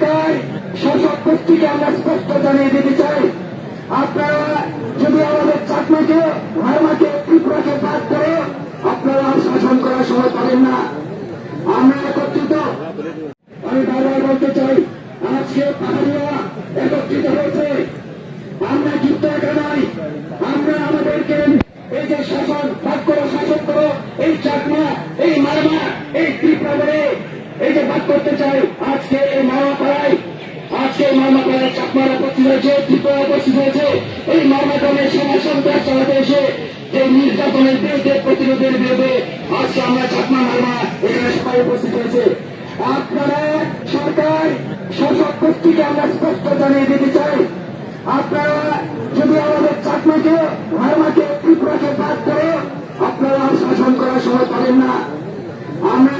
সরকার শাসক গোষ্ঠীকে আমরা স্পষ্ট জানিয়ে দিতে চাই। আপনারা যদি আমাদের চাকমাকে ভারমাকে ত্রিপুরাকে বাদ করে আপনারা শাসন করার সময় পাবেন না। আমরা একত্রিত। আমি বারবার বলতে চাই, আজকে পাহাড়িয়া একত্রিত হয়েছে। আমরা যুদ্ধ একা নয় আমরা আমাদেরকে এই যে শাসন, ভাগ করো শাসন করো, এই চাকমা, এই মারমা এই ত্রিপুরা এই যে ভাগ করতে চাই, আজকে এই মারমা পাড়ায় আজকে এই মারমা পাড়ায় চাকমারা উপস্থিত হয়েছে ত্রিপুরা উপস্থিত হয়েছে, এই মারমাটনের সমাজ সন্ত্রাস চালাতে এসে যে নির্যাতনের বিরুদ্ধে প্রতিরোধের বিরুদ্ধে আজকে আমরা চাকমা মারমা এখানে সবাই উপস্থিত হয়েছে। আপনারা সরকার শাসক গোষ্ঠীকে আমরা স্পষ্ট জানিয়ে দিতে চাই। আপনারা যদি আমাদের চাকমাকে ভারমাকে ত্রিপুরাকে বাদ করে আপনারা শাসন করার সময় পাবেন না। আমরা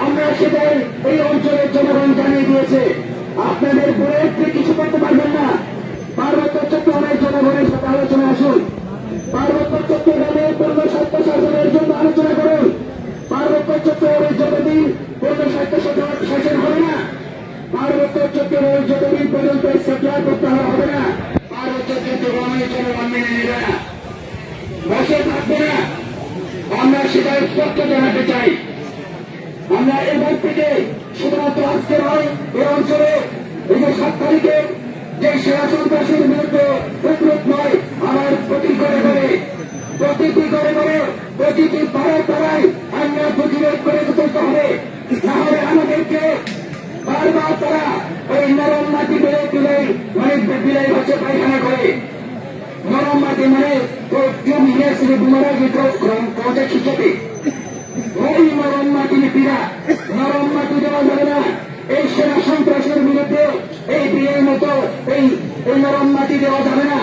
আমরা সেটাই এই অঞ্চলের জনগণ জানিয়ে দিয়েছে আপনাদের বুলেট কিছু করতে পারবেন না পার্বত্য চট্টগ্রামের জনগণের সাথে আলোচনা আসুন পার্বত্য চট্টগ্রামে পূর্ণ সত্য শাসনের জন্য আলোচনা আমরা সেটা স্পষ্ট জানাতে চাই। আমরা এবার থেকে শুধুমাত্র আজকে নয় এই অঞ্চলে এই যে সাত তারিখে যে সেরা সন্ত্রাসের বিরুদ্ধে প্রতিরোধ নয় আমার প্রতি করে করে। প্রতিটি করে করে প্রতিটি পাড়ায় পাড়ায় আমরা প্রতিরোধ করে তুলতে হবে। না হলে আমাদেরকে বারবার তারা ওই নরম মাটি বেড়ে তুলে মানে বিলাই হচ্ছে পায়খানা করে। নরম মাটি মানে কেউ মিলে বুমারা কৌটে খিচতে ওই নরম মাটি পীড়া নরম মাটি দেওয়া যাবে না এই সেরা সন্ত্রাসের বিরুদ্ধে এই বিয়ের মতো এই এই মরম্মাটি দেওয়া যাবে না